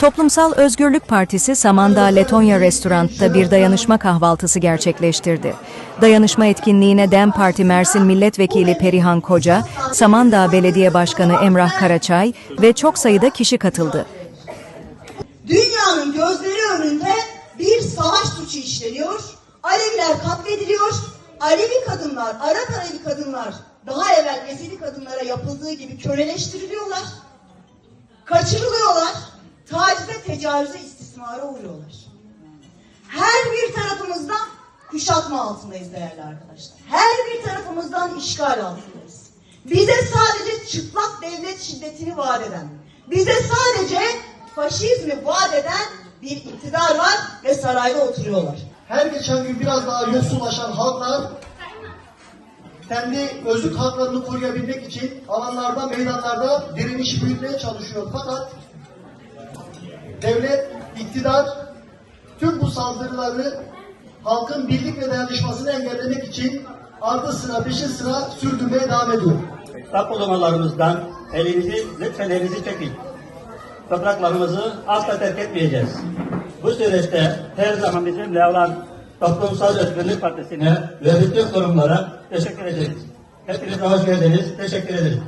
Toplumsal Özgürlük Partisi Samandağ Letonya Restorant'ta bir dayanışma kahvaltısı gerçekleştirdi. Dayanışma etkinliğine DEM Parti Mersin Milletvekili Perihan Koca, Samandağ Belediye Başkanı Emrah Karaçay ve çok sayıda kişi katıldı. Dünyanın gözleri önünde bir savaş suçu işleniyor. Aleviler katlediliyor. Alevi kadınlar, Arap Alevi kadınlar daha evvel Ezeli kadınlara yapıldığı gibi köleleştiriliyorlar. Kaçırılıyorlar. Tacize, tecavüze, istismara uğruyorlar. Her bir tarafımızdan kuşatma altındayız değerli arkadaşlar. Her bir tarafımızdan işgal altındayız. Bize sadece çıplak devlet şiddetini vaat eden, bize sadece faşizmi vaat eden bir iktidar var ve sarayda oturuyorlar. her geçen gün biraz daha yoksullaşan halklar kendi özlük haklarını koruyabilmek için alanlarda, meydanlarda direnişi büyütmeye çalışıyor. Fakat devlet, iktidar tüm bu saldırıları halkın birlik ve dayanışmasını engellemek için ardı sıra peşi sıra sürdürmeye devam ediyor. Tapulamalarımızdan elinizi, lütfen elinizi çekin. Topraklarımızı asla terk etmeyeceğiz. Bu süreçte her zaman bizimle olan Toplumsal Özgürlük Partisi'ne ve bütün kurumlara teşekkür ederiz. Hepinize hoş geldiniz. Teşekkür ederim.